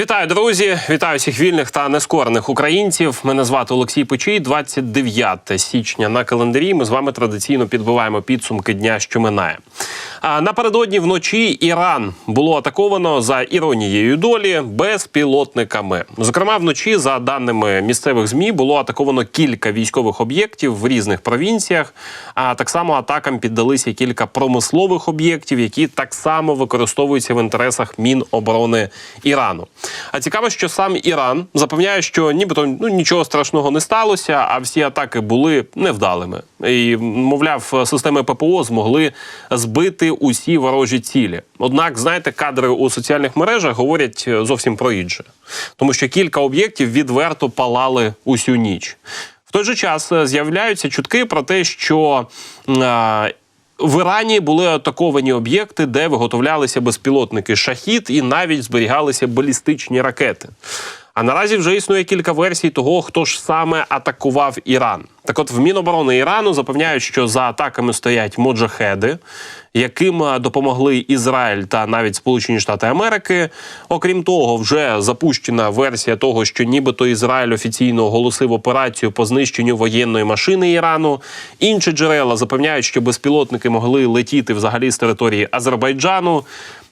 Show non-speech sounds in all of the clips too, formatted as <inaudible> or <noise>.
Вітаю, друзі! Вітаю всіх вільних та нескорених українців. Мене звати Олексій Печій. 29 січня на календарі. Ми з вами традиційно підбиваємо підсумки дня, що минає. А напередодні вночі Іран було атаковано за іронією долі безпілотниками. Зокрема, вночі, за даними місцевих змі, було атаковано кілька військових об'єктів в різних провінціях. А так само атакам піддалися кілька промислових об'єктів, які так само використовуються в інтересах Міноборони Ірану. А цікаво, що сам Іран запевняє, що нібито ну нічого страшного не сталося, а всі атаки були невдалими. І мовляв, системи ППО змогли збити усі ворожі цілі. Однак, знаєте, кадри у соціальних мережах говорять зовсім про інше, тому що кілька об'єктів відверто палали усю ніч. В той же час е, з'являються чутки про те, що е, в Ірані були атаковані об'єкти, де виготовлялися безпілотники шахід і навіть зберігалися балістичні ракети. А наразі вже існує кілька версій того, хто ж саме атакував Іран. Так, от в Міноборони Ірану запевняють, що за атаками стоять моджахеди, яким е, допомогли Ізраїль та навіть Сполучені Штати Америки. Окрім того, вже запущена версія того, що нібито Ізраїль офіційно оголосив операцію по знищенню воєнної машини Ірану. Інші джерела запевняють, що безпілотники могли летіти взагалі з території Азербайджану.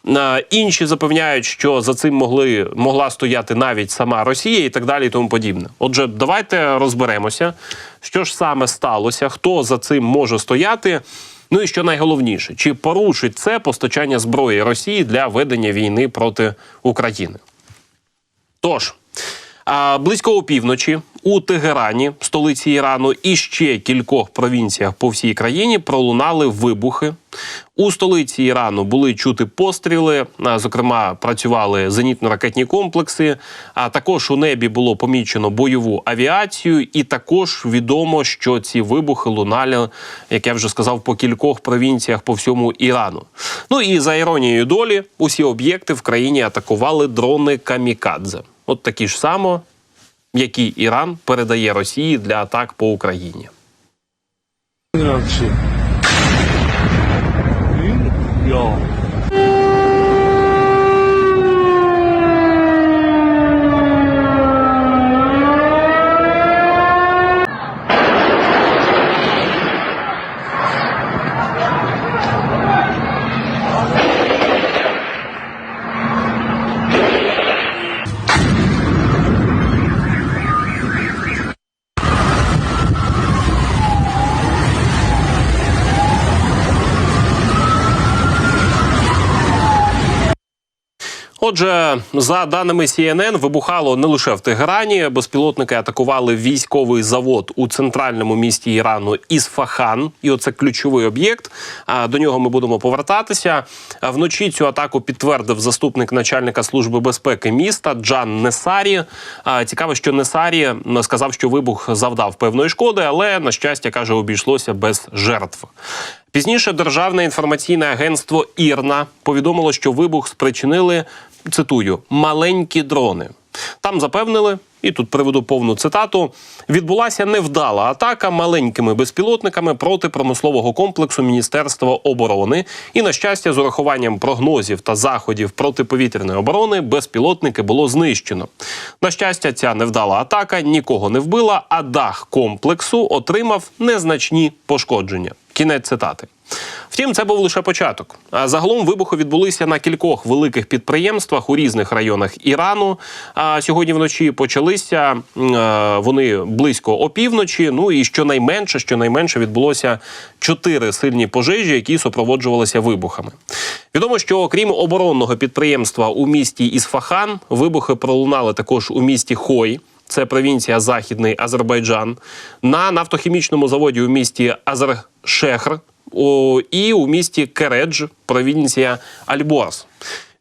Е, Інші запевняють, що за цим могли могла стояти навіть сама Росія і так далі, і тому подібне. Отже, давайте розберемося, що ж саме сталося, хто за цим може стояти. Ну і що найголовніше, чи порушить це постачання зброї Росії для ведення війни проти України? Тож. Близько опівночі у Тегерані, столиці Ірану, і ще кількох провінціях по всій країні пролунали вибухи. У столиці Ірану були чути постріли. Зокрема, працювали зенітно-ракетні комплекси. А також у небі було помічено бойову авіацію, і також відомо, що ці вибухи лунали, як я вже сказав, по кількох провінціях по всьому Ірану. Ну і за іронією долі, усі об'єкти в країні атакували дрони камікадзе. От такі ж само, які Іран передає Росії для атак по Україні. вообще. Отже, за даними CNN, вибухало не лише в Тегерані. Безпілотники атакували військовий завод у центральному місті Ірану Ісфахан. І оце ключовий об'єкт. А до нього ми будемо повертатися. Вночі цю атаку підтвердив заступник начальника служби безпеки міста Джан Несарі. Цікаво, що Несарі сказав, що вибух завдав певної шкоди, але на щастя каже, обійшлося без жертв. Пізніше державне інформаційне агентство Ірна повідомило, що вибух спричинили цитую маленькі дрони. Там запевнили, і тут приведу повну цитату: відбулася невдала атака маленькими безпілотниками проти промислового комплексу Міністерства оборони. І на щастя, з урахуванням прогнозів та заходів протиповітряної оборони безпілотники було знищено. На щастя, ця невдала атака нікого не вбила, а дах комплексу отримав незначні пошкодження. Кінець цитати. Втім, це був лише початок. А загалом вибухи відбулися на кількох великих підприємствах у різних районах Ірану. А сьогодні вночі почалися е, вони близько опівночі. Ну і щонайменше, щонайменше відбулося чотири сильні пожежі, які супроводжувалися вибухами. Відомо, що окрім оборонного підприємства у місті Ісфахан, вибухи пролунали також у місті Хой. Це провінція Західний Азербайджан, на нафтохімічному заводі у місті Азершехр і у місті Кередж, провінція Альборс.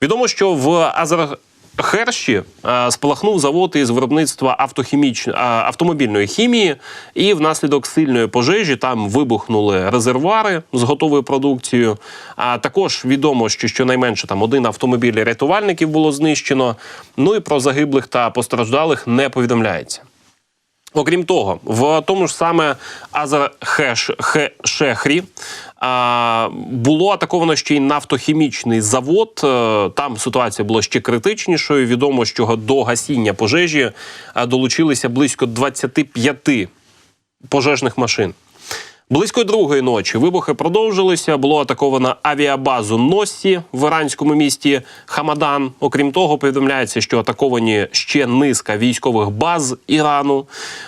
Відомо, що в Азерхерші е, спалахнув завод із виробництва автохіміч... е, автомобільної хімії, і внаслідок сильної пожежі там вибухнули резервуари з готовою продукцією. А також відомо, що щонайменше там один автомобіль рятувальників було знищено. Ну і про загиблих та постраждалих не повідомляється. Окрім того, в тому ж саме Азерхешехрі було атаковано ще й нафтохімічний завод. Е, Там ситуація була ще критичнішою. Відомо, що до гасіння пожежі е, долучилися близько 25 пожежних машин. Близько другої ночі вибухи продовжилися. Було атаковано авіабазу Носі в іранському місті Хамадан. Окрім того, повідомляється, що атаковані ще низка військових баз Ірану.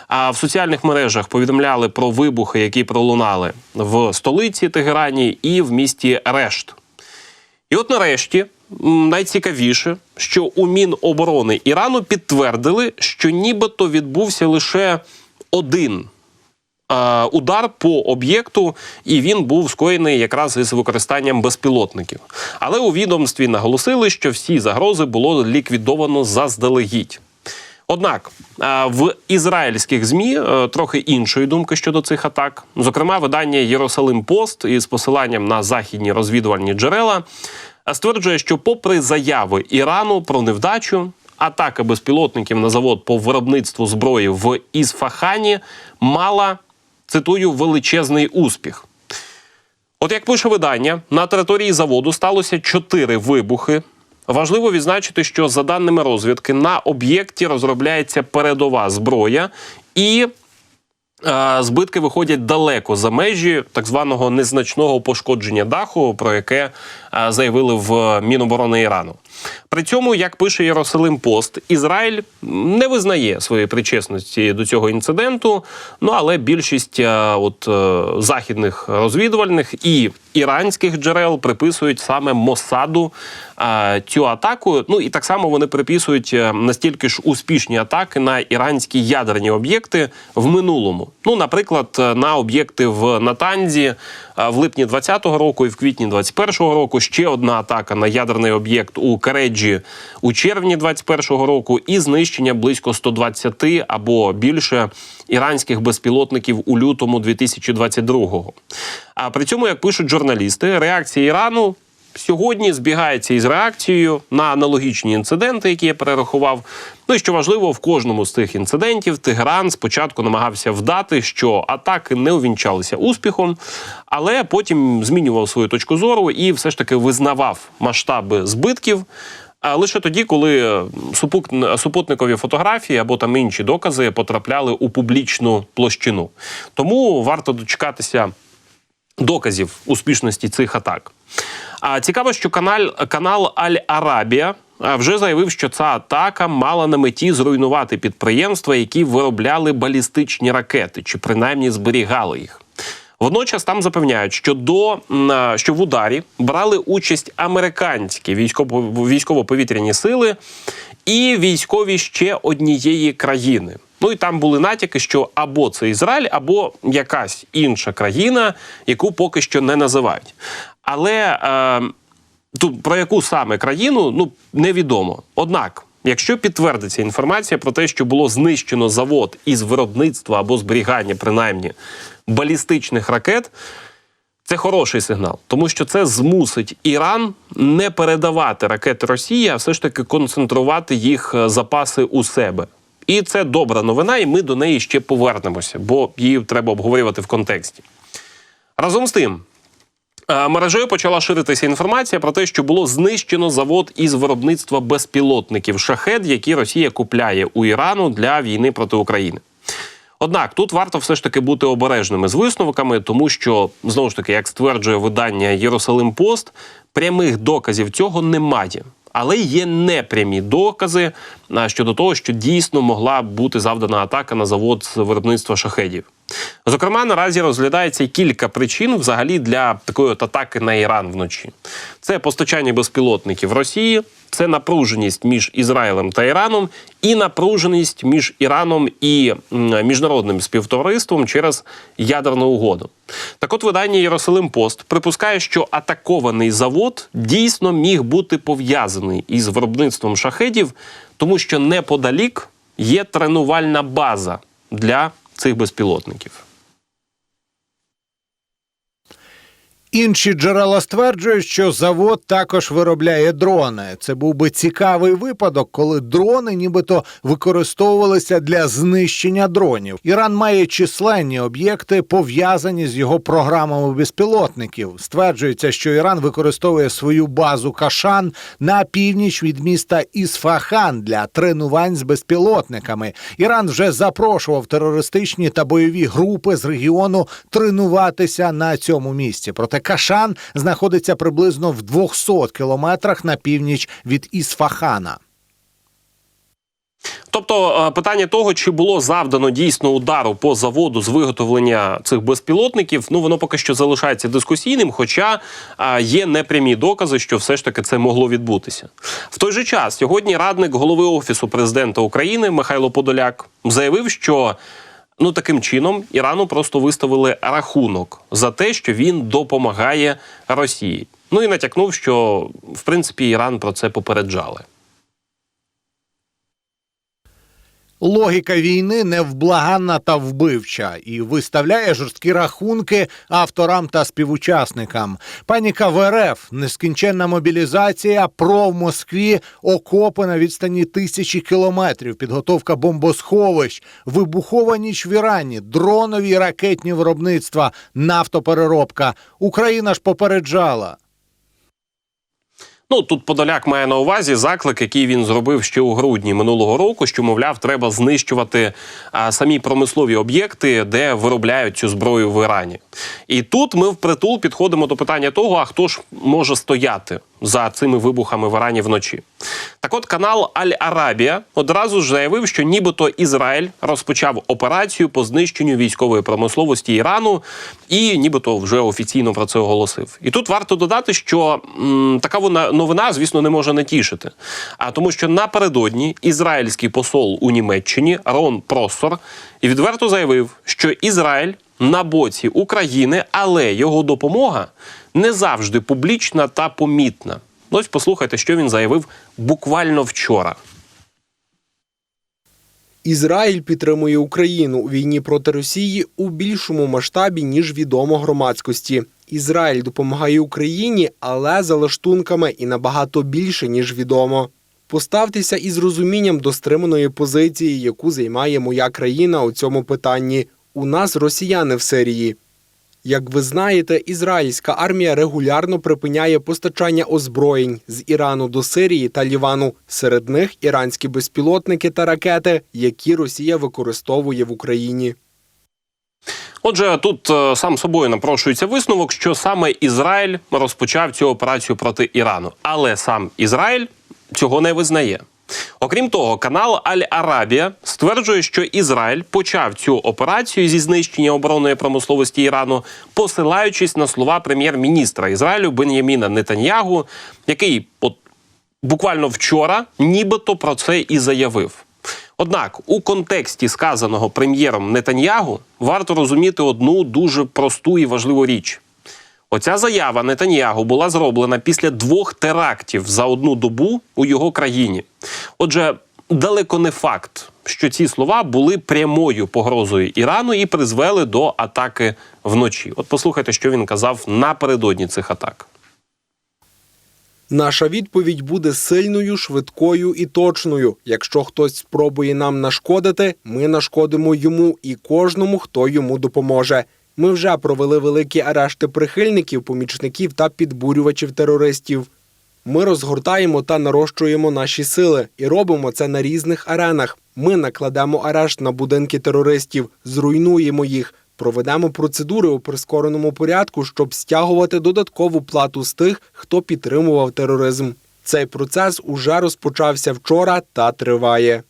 А в соціальних мережах повідомляли про вибухи, які пролунали в столиці Тегерані і в місті Решт. І от нарешті найцікавіше, що у Міноборони Ірану підтвердили, що нібито відбувся лише один удар по об'єкту, і він був скоєний якраз із використанням безпілотників. Але у відомстві наголосили, що всі загрози було ліквідовано заздалегідь. Однак е, в ізраїльських змі е, трохи іншої думки щодо цих атак. Зокрема, видання Єрусалим Пост із посиланням на західні розвідувальні джерела е, стверджує, що, попри заяви Ірану про невдачу, атака безпілотників на завод по виробництву зброї в Ісфахані мала цитую величезний успіх. От як пише видання, на території заводу сталося чотири вибухи. Важливо відзначити, що за даними розвідки на об'єкті розробляється передова зброя, і е, збитки виходять далеко за межі так званого незначного пошкодження даху, про яке е, заявили в Міноборони Ірану. При цьому, як пише Єрусалим Пост, Ізраїль не визнає своєї причесності до цього інциденту. Ну але більшість е, от е, західних розвідувальних і іранських джерел приписують саме Мосаду е, цю атаку. Ну і так само вони приписують настільки ж успішні атаки на іранські ядерні об'єкти в минулому. Ну, наприклад, на об'єкти в Натанзі в липні 2020 року і в квітні 2021 року. Ще одна атака на ядерний об'єкт у Кареджі у червні 2021 року, і знищення близько 120 або більше іранських безпілотників у лютому 2022-го. А при цьому, як пишуть журналісти, реакція Ірану. Сьогодні збігається із реакцією на аналогічні інциденти, які я перерахував. Ну і що важливо, в кожному з цих інцидентів Тегеран спочатку намагався вдати, що атаки не увінчалися успіхом, але потім змінював свою точку зору і все ж таки визнавав масштаби збитків. А лише тоді, коли супук- супутникові фотографії або там інші докази потрапляли у публічну площину. Тому варто дочекатися доказів успішності цих атак. А цікаво, що канал, канал Аль Арабія вже заявив, що ця атака мала на меті зруйнувати підприємства, які виробляли балістичні ракети, чи принаймні зберігали їх. Водночас там запевняють, що до що в ударі брали участь американські військово- військово-повітряні сили і військові ще однієї країни. Ну і там були натяки, що або це Ізраїль, або якась інша країна, яку поки що не називають. Але е, тут про яку саме країну ну невідомо. Однак, якщо підтвердиться інформація про те, що було знищено завод із виробництва або зберігання, принаймні балістичних ракет. Це хороший сигнал, тому що це змусить Іран не передавати ракети Росії, а все ж таки концентрувати їх е, запаси у себе. І це добра новина, і ми до неї ще повернемося, бо її треба обговорювати в контексті. Разом з тим, е, мережею почала ширитися інформація про те, що було знищено завод із виробництва безпілотників шахед, які Росія купляє у Ірану для війни проти України. Однак тут варто все ж таки бути обережними з висновками, тому що знову ж таки, як стверджує видання Єрусалим Пост, прямих доказів цього немає. Але є непрямі докази щодо того, що дійсно могла бути завдана атака на завод виробництва шахедів. Зокрема, наразі розглядається кілька причин взагалі для такої от атаки на Іран вночі. Це постачання безпілотників Росії, це напруженість між Ізраїлем та Іраном, і напруженість між Іраном і міжнародним співтовариством через ядерну угоду. Так от видання Єрусалим Пост припускає, що атакований завод дійсно міг бути пов'язаний із виробництвом шахедів, тому що неподалік є тренувальна база для цих безпілотників. Інші джерела стверджують, що завод також виробляє дрони. Це був би цікавий випадок, коли дрони нібито використовувалися для знищення дронів. Іран має численні об'єкти, пов'язані з його програмами безпілотників. Стверджується, що Іран використовує свою базу Кашан на північ від міста Ісфахан для тренувань з безпілотниками. Іран вже запрошував терористичні та бойові групи з регіону тренуватися на цьому місці. Проте Кашан знаходиться приблизно в 200 кілометрах на північ від Ісфахана. Тобто е, питання того, чи було завдано дійсно удару по заводу з виготовлення цих безпілотників, ну воно поки що залишається дискусійним, хоча е, є непрямі докази, що все ж таки це могло відбутися. В той же час сьогодні радник голови офісу президента України Михайло Подоляк заявив, що. Ну, таким чином Ірану просто виставили рахунок за те, що він допомагає Росії. Ну і натякнув, що в принципі Іран про це попереджали. Логіка війни невблаганна та вбивча і виставляє жорсткі рахунки авторам та співучасникам. Паніка в РФ, нескінченна мобілізація, про в Москві, окопи на відстані тисячі кілометрів, підготовка бомбосховищ, вибухова ніч в Ірані, дронові ракетні виробництва, нафтопереробка. Україна ж попереджала. Ну тут Подоляк має на увазі заклик, який він зробив ще у грудні минулого року, що мовляв, треба знищувати а, самі промислові об'єкти, де виробляють цю зброю в Ірані. І тут ми впритул підходимо до питання того, а хто ж може стояти за цими вибухами в Ірані вночі. Так от канал Аль-Арабія одразу ж заявив, що нібито Ізраїль розпочав операцію по знищенню військової промисловості Ірану, і нібито вже офіційно про це оголосив. І тут варто додати, що м, така вона новина, звісно, не може не тішити. А тому, що напередодні ізраїльський посол у Німеччині Рон Проссор відверто заявив, що Ізраїль на боці України, але його допомога не завжди публічна та помітна. Ось послухайте, що він заявив буквально вчора. Ізраїль підтримує Україну у війні проти Росії у більшому масштабі ніж відомо громадськості. Ізраїль допомагає Україні, але за лаштунками і набагато більше ніж відомо. Поставтеся із розумінням до стриманої позиції, яку займає моя країна у цьому питанні. У нас росіяни в Сирії. Як ви знаєте, ізраїльська армія регулярно припиняє постачання озброєнь з Ірану до Сирії та Лівану. Серед них іранські безпілотники та ракети, які Росія використовує в Україні. Отже, тут е, сам собою напрошується висновок, що саме Ізраїль розпочав цю операцію проти Ірану, але сам Ізраїль цього не визнає. Окрім того, канал Аль-Арабія стверджує, що Ізраїль почав цю операцію зі знищення оборонної промисловості Ірану, посилаючись на слова прем'єр-міністра Ізраїлю Бен'яміна Нетаньягу, який от буквально вчора нібито про це і заявив. Однак у контексті сказаного прем'єром Нетаньягу варто розуміти одну дуже просту і важливу річ. Оця заява Нетаньягу була зроблена після двох терактів за одну добу у його країні. Отже, далеко не факт, що ці слова були прямою погрозою Ірану і призвели до атаки вночі. От послухайте, що він казав напередодні цих атак. Наша відповідь буде сильною, швидкою і точною. Якщо хтось спробує нам нашкодити, ми нашкодимо йому і кожному, хто йому допоможе. Ми вже провели великі арешти прихильників, помічників та підбурювачів терористів. Ми розгортаємо та нарощуємо наші сили і робимо це на різних аренах. Ми накладемо арешт на будинки терористів, зруйнуємо їх, проведемо процедури у прискореному порядку, щоб стягувати додаткову плату з тих, хто підтримував тероризм. Цей процес уже розпочався вчора та триває.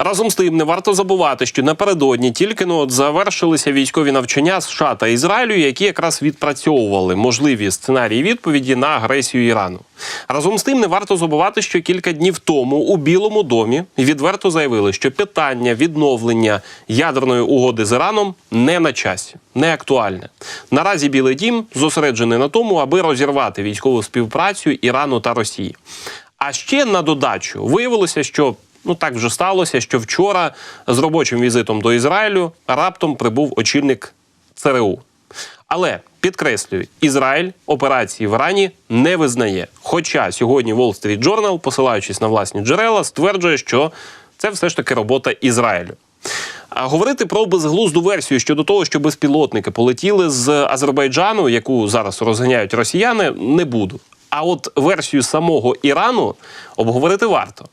Разом з тим, не варто забувати, що напередодні тільки ну, от завершилися військові навчання США та Ізраїлю, які якраз відпрацьовували можливі сценарії відповіді на агресію Ірану. Разом з тим, не варто забувати, що кілька днів тому у Білому домі відверто заявили, що питання відновлення ядерної угоди з Іраном не на часі, не актуальне. Наразі Білий Дім зосереджений на тому, аби розірвати військову співпрацю Ірану та Росії. А ще на додачу виявилося, що ну так вже сталося, що вчора з робочим візитом до Ізраїлю раптом прибув очільник ЦРУ. Але Підкреслюю, Ізраїль операції в Ірані не визнає. Хоча сьогодні Wall Street Journal, посилаючись на власні джерела, стверджує, що це все ж таки робота Ізраїлю. А говорити про безглузду версію щодо того, що безпілотники полетіли з Азербайджану, яку зараз розганяють росіяни, не буду. А от версію самого Ірану обговорити варто.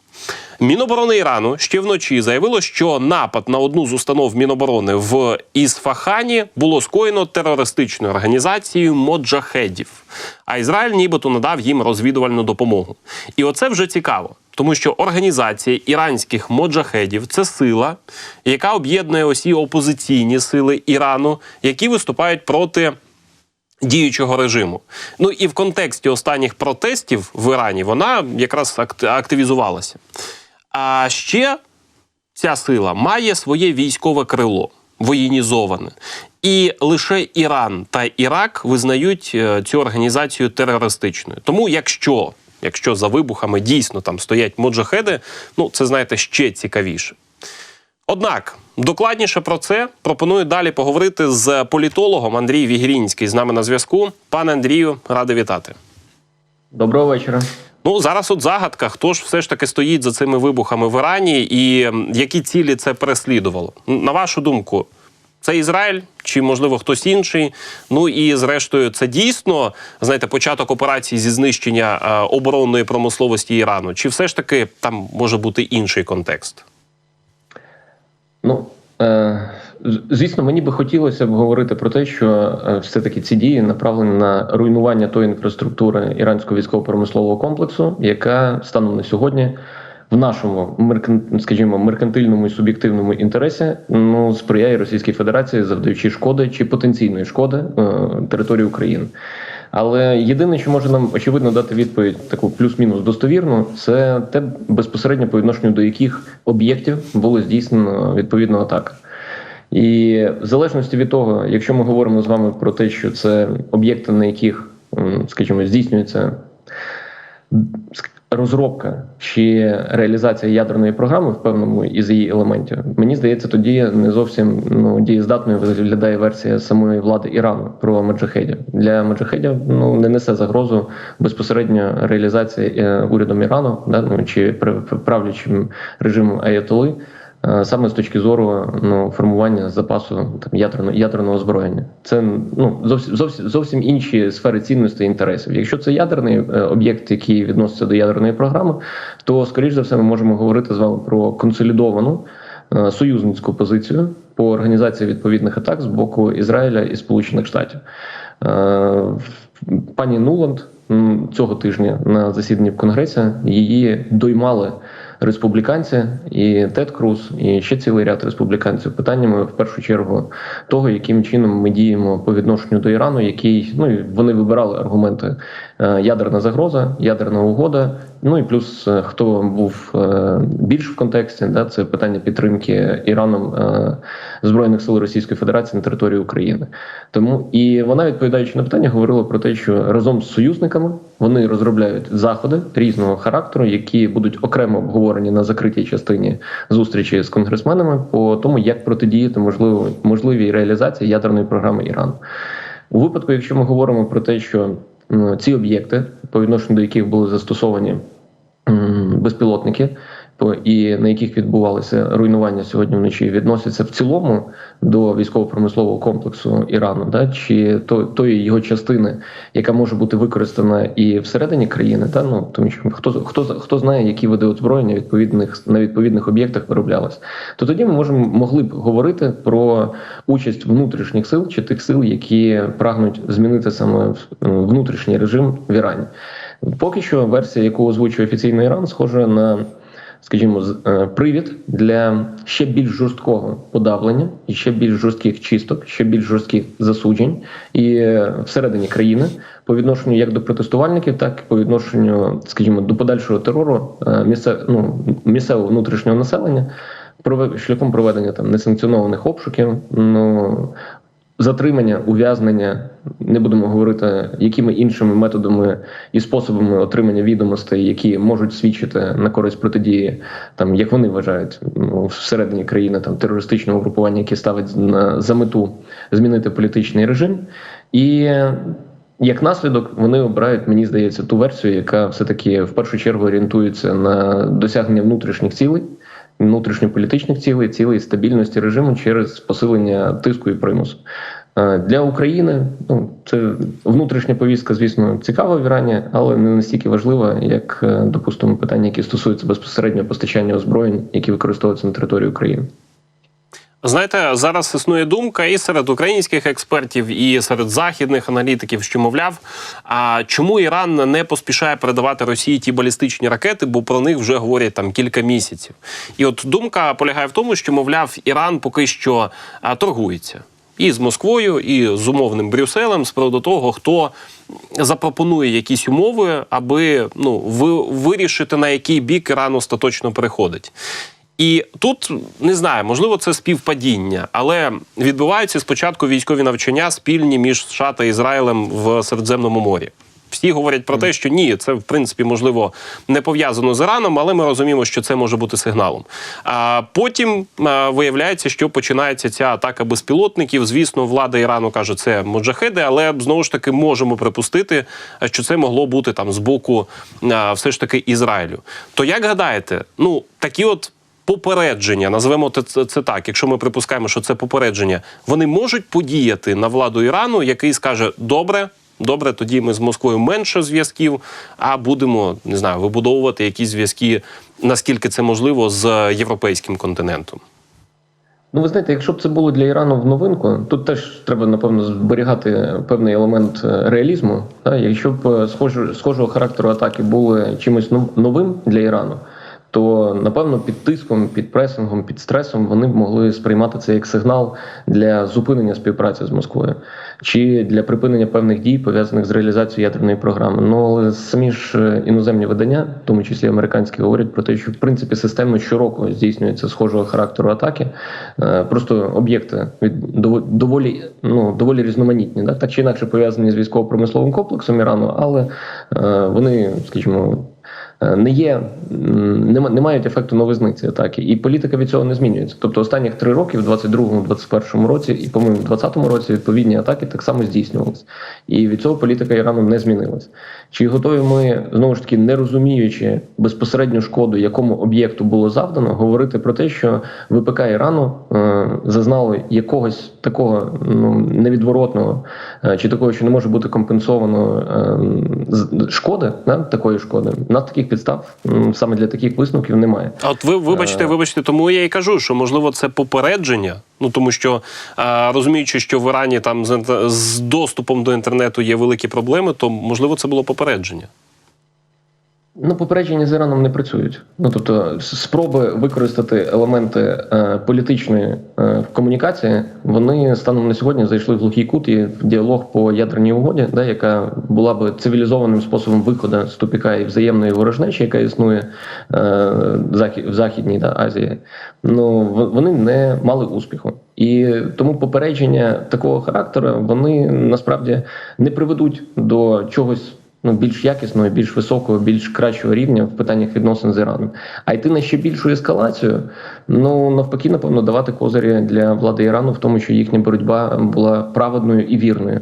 Міноборони Ірану ще вночі заявило, що напад на одну з установ Міноборони в Ісфахані було скоєно терористичною організацією моджахедів. А Ізраїль нібито надав їм розвідувальну допомогу. І оце вже цікаво, тому що організація іранських моджахедів це сила, яка об'єднує усі опозиційні сили Ірану, які виступають проти діючого режиму. Ну і в контексті останніх протестів в Ірані вона якраз акт- активізувалася. А ще ця сила має своє військове крило, воєнізоване. І лише Іран та Ірак визнають е, цю організацію терористичною. Тому, якщо, якщо за вибухами дійсно там стоять моджахеди, ну це знаєте ще цікавіше. Однак докладніше про це пропоную далі поговорити з політологом Андрій Вігрінський з нами на зв'язку. Пане Андрію, радий вітати. Доброго вечора. Ну зараз от загадка, хто ж все ж таки стоїть за цими вибухами в Ірані, і які цілі це переслідувало? На вашу думку, це Ізраїль чи можливо хтось інший? Ну і зрештою, це дійсно знаєте початок операції зі знищення е, оборонної промисловості Ірану? Чи все ж таки там може бути інший контекст? Ну е, звісно, мені би хотілося б говорити про те, що е, все-таки ці дії направлені на руйнування тої інфраструктури іранського військово-промислового комплексу, яка станом на сьогодні в нашому скажімо, меркантильному і суб'єктивному інтересі ну сприяє Російській Федерації, завдаючи шкоди чи потенційної шкоди е, території України. Але єдине, що може нам очевидно дати відповідь таку плюс-мінус достовірну, це те безпосередньо по відношенню до яких об'єктів було здійснено відповідно атака. І в залежності від того, якщо ми говоримо з вами про те, що це об'єкти, на яких, скажімо, здійснюється розробка чи реалізація ядерної програми в певному із її елементів, мені здається, тоді не зовсім ну, дієздатною виглядає версія самої влади Ірану про маджахедів. Для маджахедів ну не несе загрозу безпосередньо реалізація е, урядом Ірану, да, ну, чи пр- правлячим режимом Аятоли. Е, Саме з точки зору ну, формування запасу там ядерного ядерного озброєння, це ну зовсім зовсім зовсім інші сфери цінностей і інтересів. Якщо це ядерний е, об'єкт, який відноситься до ядерної програми, то скоріш за все ми можемо говорити з вами про консолідовану е, союзницьку позицію по організації відповідних атак з боку Ізраїля і Сполучених Штатів. Пані Нуланд цього тижня на засіданні в Конгресі її доймали республіканці і Тед Круз, і ще цілий ряд республіканців питаннями в першу чергу того, яким чином ми діємо по відношенню до Ірану, який ну вони вибирали аргументи е, ядерна загроза, ядерна угода. Ну і плюс е, хто був е, більш в контексті, да, це питання підтримки Іраном е, збройних сил Російської Федерації на території України. Тому і вона, відповідаючи на питання, говорила про те, що разом з союзниками вони розробляють заходи різного характеру, які будуть окремо обговорені на закритій частині зустрічі з конгресменами по тому, як протидіяти можливо можливій реалізації ядерної програми Ірану. У випадку, якщо ми говоримо про те, що ці об'єкти, по відношенню до яких були застосовані безпілотники, і на яких відбувалося руйнування сьогодні вночі, відносяться в цілому до військово-промислового комплексу Ірану, да? Чи то тої його частини, яка може бути використана і всередині країни, та? Ну тому що хто хто хто знає, які види озброєння відповідних на відповідних об'єктах вироблялись, то тоді ми можемо могли б говорити про участь внутрішніх сил чи тих сил, які прагнуть змінити саме внутрішній режим в Ірані. Поки що версія, яку озвучує офіційний Іран, схожа на скажімо, е, привід для ще більш жорсткого подавлення і ще більш жорстких чисток, ще більш жорстких засуджень і е, всередині країни по відношенню як до протестувальників, так і по відношенню, скажімо, до подальшого терору е, місце, ну, місцевого внутрішнього населення. Шляхом проведення там несанкціонованих обшуків, ну затримання, ув'язнення. Не будемо говорити, якими іншими методами і способами отримання відомостей, які можуть свідчити на користь протидії, там як вони вважають ну, всередині країни там терористичного групування, яке ставить на за мету змінити політичний режим, і як наслідок вони обирають, мені здається, ту версію, яка все таки в першу чергу орієнтується на досягнення внутрішніх цілей, внутрішньополітичних цілей, цілей стабільності режиму через посилення тиску і примусу. Е, Для України ну це внутрішня повістка, звісно, цікава в Ірані, але не настільки важлива, як е, допустимо питання, які стосуються безпосередньо постачання озброєнь, які використовуються на території України. Знаєте, зараз існує думка і серед українських експертів, і серед західних аналітиків, що мовляв, а чому Іран не поспішає передавати Росії ті балістичні ракети, бо про них вже говорять там кілька місяців. І от думка полягає в тому, що мовляв, Іран поки що торгується. І з Москвою, і з умовним Брюсселем з приводу того, хто запропонує якісь умови, аби ну ви, вирішити на який бік Іран остаточно переходить. І тут не знаю, можливо, це співпадіння, але відбуваються спочатку військові навчання спільні між США та Ізраїлем в Середземному морі. Всі говорять про те, що ні, це в принципі можливо не пов'язано з Іраном, але ми розуміємо, що це може бути сигналом. А потім а, виявляється, що починається ця атака безпілотників. Звісно, влада Ірану каже, це моджахеди, але знову ж таки можемо припустити, що це могло бути там з боку а, все ж таки Ізраїлю. То як гадаєте, ну такі от попередження, назвемо це, це так, якщо ми припускаємо, що це попередження, вони можуть подіяти на владу Ірану, який скаже: добре, добре, тоді ми з Москвою менше зв'язків, а будемо не знаю, вибудовувати якісь зв'язки, наскільки це можливо, з європейським континентом. Ну, ви знаєте, якщо б це було для Ірану в новинку, тут теж треба напевно зберігати певний елемент е, реалізму. Та? Якщо б е, схожого, характеру атаки були чимось нов- новим для Ірану, то напевно під тиском, під пресингом, під стресом вони б могли сприймати це як сигнал для зупинення співпраці з Москвою чи для припинення певних дій пов'язаних з реалізацією ядерної програми. Ну але самі ж е, іноземні видання, в тому числі американські, говорять про те, що в принципі системно щороку здійснюється схожого характеру атаки. Е, Просто об'єкти від дово- доволі ну доволі різноманітні, да? так чи інакше пов'язані з військово-промисловим комплексом Ірану, але е, вони, скажімо. Е, Не є не, мають ефекту новизни ці атаки, і політика від цього не змінюється. Тобто останніх три роки, в 22-му, 21-му році, і по-моєму, в 20-му році відповідні атаки так само здійснювалися. І від цього політика Ірану не змінилась. Чи готові ми знову ж таки, не розуміючи безпосередню шкоду, якому об'єкту було завдано, говорити про те, що ВПК Ірану е, зазнало якогось такого ну невідворотного е, чи такого, що не може бути компенсовано е, шкоди, да, такої шкоди, на таких підстав саме для таких висновків немає. А от ви вибачте, вибачте, тому я і кажу, що можливо це попередження. Ну тому що розуміючи, що в Ірані там з доступом до інтернету є великі проблеми, то можливо це було попередження. Ну, попередження з Іраном не працюють. Ну тобто, спроби використати елементи е, політичної е, комунікації, вони станом на сьогодні зайшли в глухий кут і в діалог по ядерній угоді, да, яка була би цивілізованим способом виходу з тупіка і взаємної ворожнечі, яка існує е, в Західній да, Азії. Ну вони не мали успіху. І тому попередження такого характеру вони насправді не приведуть до чогось ну, більш якісного, більш високого, більш кращого рівня в питаннях відносин з Іраном. А йти на ще більшу ескалацію, ну навпаки, напевно, давати козирі для влади Ірану в тому, що їхня боротьба була праведною і вірною.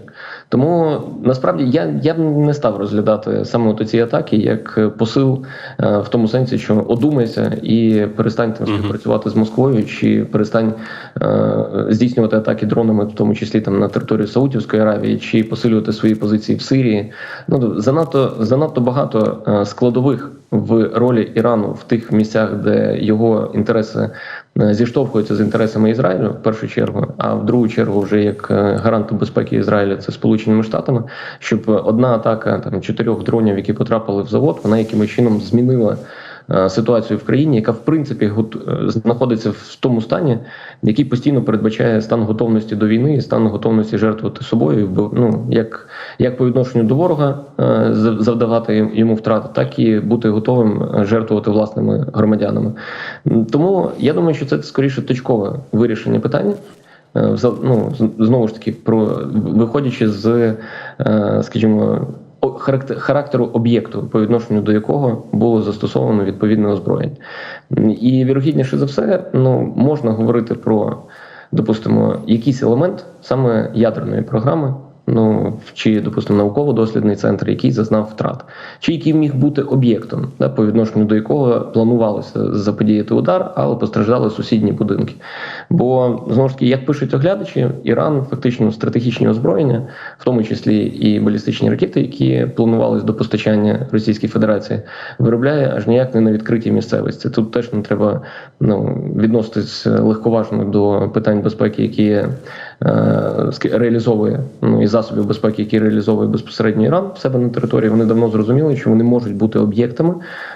Тому насправді я, я б не став розглядати саме от ці атаки як посил е, в тому сенсі, що одумайся і перестань там співпрацювати з Москвою, чи перестань е, здійснювати атаки дронами, в тому числі там на територію Саудівської Аравії, чи посилювати свої позиції в Сирії. Ну занадто занадто багато е, складових в ролі Ірану в тих місцях, де його інтереси е, зіштовхуються з інтересами Ізраїлю в першу чергу, а в другу чергу, вже як е, гаранту безпеки Ізраїля, це Сполученими Штатами, щоб одна атака там чотирьох дронів, які потрапили в завод, вона якимось чином змінила. Е, Ситуацію в країні, яка в принципі е, знаходиться в тому стані, який постійно передбачає стан готовності до війни і стан готовності жертвувати собою, бо ну як, як по відношенню до ворога е, завдавати йому втрати, так і бути готовим жертвувати власними громадянами. Тому я думаю, що це скоріше точкове вирішення питання. ну, знову ж таки, про виходячи з, скажімо, характеру об'єкту, по відношенню до якого було застосовано відповідне озброєння. І вірогідніше за все, ну можна говорити про, допустимо, якийсь елемент саме ядерної програми. Ну чи допустимо науково-дослідний центр, який зазнав втрат, чи який міг бути об'єктом, да, по відношенню до якого планувалося заподіяти удар, але постраждали сусідні будинки. Бо знову ж таки, як пишуть оглядачі, Іран фактично стратегічні озброєння, в тому числі і балістичні ракети, які планувались до постачання Російській Федерації, виробляє аж ніяк не на відкритій місцевості. Тут теж не треба ну, відноситись легковажно до питань безпеки, які ск- реалізовує ну і засобів безпеки, які реалізовує безпосередньо Іран в себе на території. Вони давно зрозуміли, що вони можуть бути об'єктами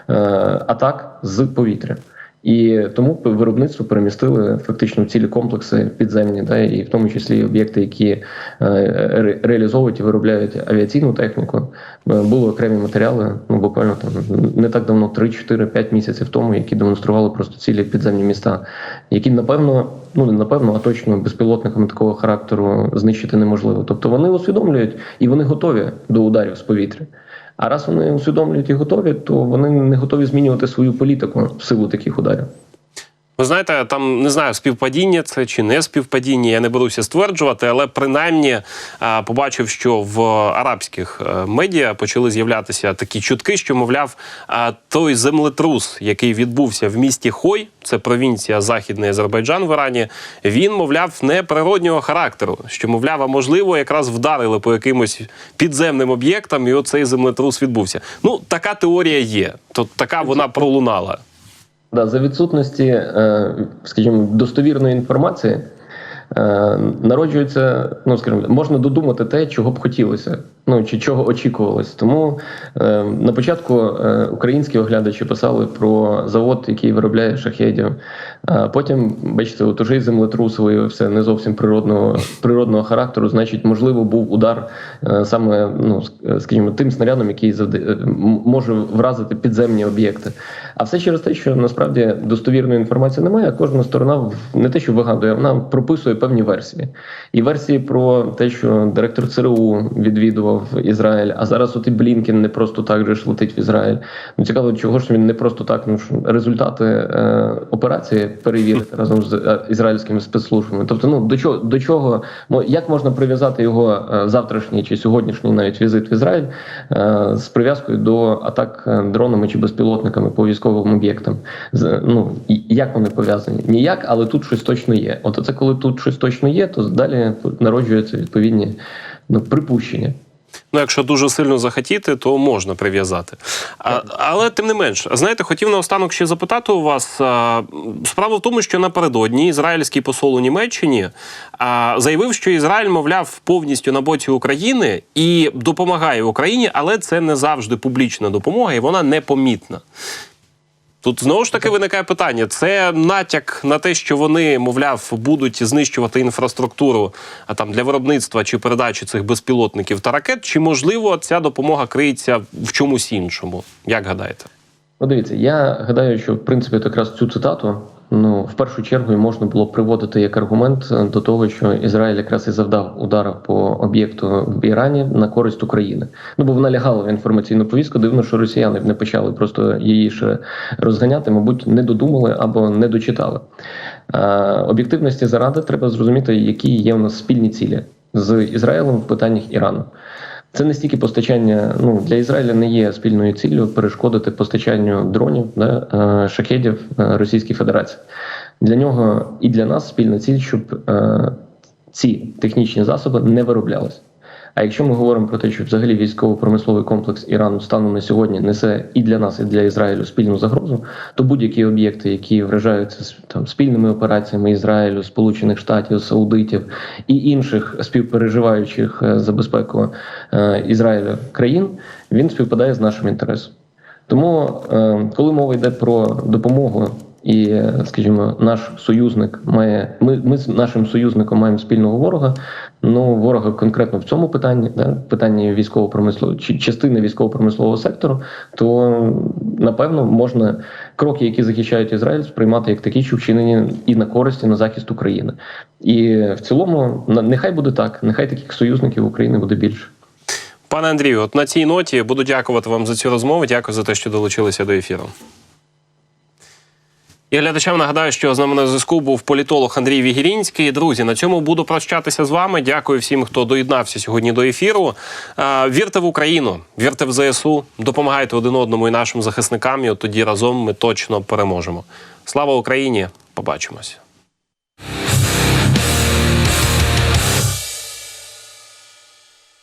е, атак з повітря. І тому виробництво перемістили фактично цілі комплекси підземні, да, і в тому числі об'єкти, які е, ре- реалізовують і виробляють авіаційну техніку. Е, Були окремі матеріали, ну буквально там не так давно, 3-4-5 місяців тому, які демонстрували просто цілі підземні міста, які напевно, ну не напевно, а точно безпілотниками такого характеру знищити неможливо. Тобто вони усвідомлюють і вони готові до ударів з повітря. А раз вони усвідомлюють і готові, то вони не готові змінювати свою політику в силу таких ударів. Ви знаєте, там не знаю, співпадіння це чи не співпадіння, я не беруся стверджувати, але принаймні а, побачив, що в арабських е, медіа почали з'являтися такі чутки, що мовляв, а, той землетрус, який відбувся в місті Хой, це провінція Західний Азербайджан в Ірані. Він, мовляв, не природнього характеру. Що, мовляв, а можливо, якраз вдарили по якимось підземним об'єктам, і оцей землетрус відбувся. Ну, така теорія є. То така вона пролунала. Да, за відсутності, е, скажімо, достовірної інформації е, народжується, ну скажімо, можна додумати те, чого б хотілося, ну чи чого очікувалось. Тому е, на початку українські оглядачі писали про завод, який виробляє шахедів. А потім, бачите, от уже землетрус виявився не зовсім природного природного характеру. Значить, можливо, був удар саме, ну скажімо, тим снарядом, який е, може вразити підземні об'єкти. А все через те, що насправді достовірної інформації немає. а Кожна сторона не те, що вигадує, вона прописує певні версії. І версії про те, що директор ЦРУ відвідував Ізраїль, а зараз от і Блінкен не просто так же ж летить в Ізраїль. Ну цікаво, чого ж він не просто так. Ну що результати е, операції перевірити <laughs> разом з е, ізраїльськими спецслужбами. Тобто, ну до чого до чого як можна прив'язати його е, завтрашній чи сьогоднішній навіть візит в Ізраїль е, з прив'язкою до атак е, дронами чи безпілотниками по військовим об'єктам? Ну як вони пов'язані? Ніяк, але тут щось точно є. От це коли тут щось точно є, то далі народжуються відповідні ну, припущення. Ну, якщо дуже сильно захотіти, то можна прив'язати. А, але тим не менш, знаєте, хотів наостанок ще запитати у вас. а, Справа в тому, що напередодні ізраїльський посол у Німеччині а, заявив, що Ізраїль, мовляв, повністю на боці України і допомагає Україні, але це не завжди публічна допомога, і вона непомітна. Тут знову ж таки виникає питання: це натяк на те, що вони, мовляв, будуть знищувати інфраструктуру а там для виробництва чи передачі цих безпілотників та ракет, чи можливо ця допомога криється в чомусь іншому? Як гадаєте? Ну, дивіться, я гадаю, що в принципі якраз цю цитату ну в першу чергу можна було приводити як аргумент е, до того, що Ізраїль якраз і завдав удару по об'єкту в Ірані на користь України. Ну бо вона лягала в інформаційну повістку. Дивно, що росіяни не почали просто її ще розганяти, мабуть, не додумали або не дочитали. Е, об'єктивності заради треба зрозуміти, які є у нас спільні цілі з Ізраїлем в питаннях Ірану. Це не стільки постачання. Ну для Ізраїля не є спільною ціллю перешкодити постачанню дронів да, е, шахедів е, Російській Федерації. Для нього і для нас спільна ціль, щоб е, ці технічні засоби не вироблялись. А якщо ми говоримо про те, що взагалі військово-промисловий комплекс Ірану станом на сьогодні несе і для нас, і для Ізраїлю спільну загрозу, то будь-які об'єкти, які вражаються там спільними операціями Ізраїлю, Сполучених Штатів, Саудитів і інших співпереживаючих е, за безпеку е, Ізраїля країн, він співпадає з нашим інтересом. Тому, е, коли мова йде про допомогу і, скажімо, наш союзник має. Ми, ми з нашим союзником маємо спільного ворога. Ну, ворога конкретно в цьому питанні, да, питанні військово-промислового чи частини військово-промислового сектору, то напевно можна кроки, які захищають Ізраїль, сприймати як такі, що вчинені і на користь, і на захист України. І в цілому, нехай буде так, нехай таких союзників України буде більше. Пане Андрію, от на цій ноті буду дякувати вам за цю розмову. Дякую за те, що долучилися до ефіру. І глядачам нагадаю, що з нами на зв'язку був політолог Андрій Вігірінський. Друзі, на цьому буду прощатися з вами. Дякую всім, хто доєднався сьогодні до ефіру. Вірте в Україну, вірте в ЗСУ, допомагайте один одному і нашим захисникам. І от тоді разом ми точно переможемо. Слава Україні! Побачимось.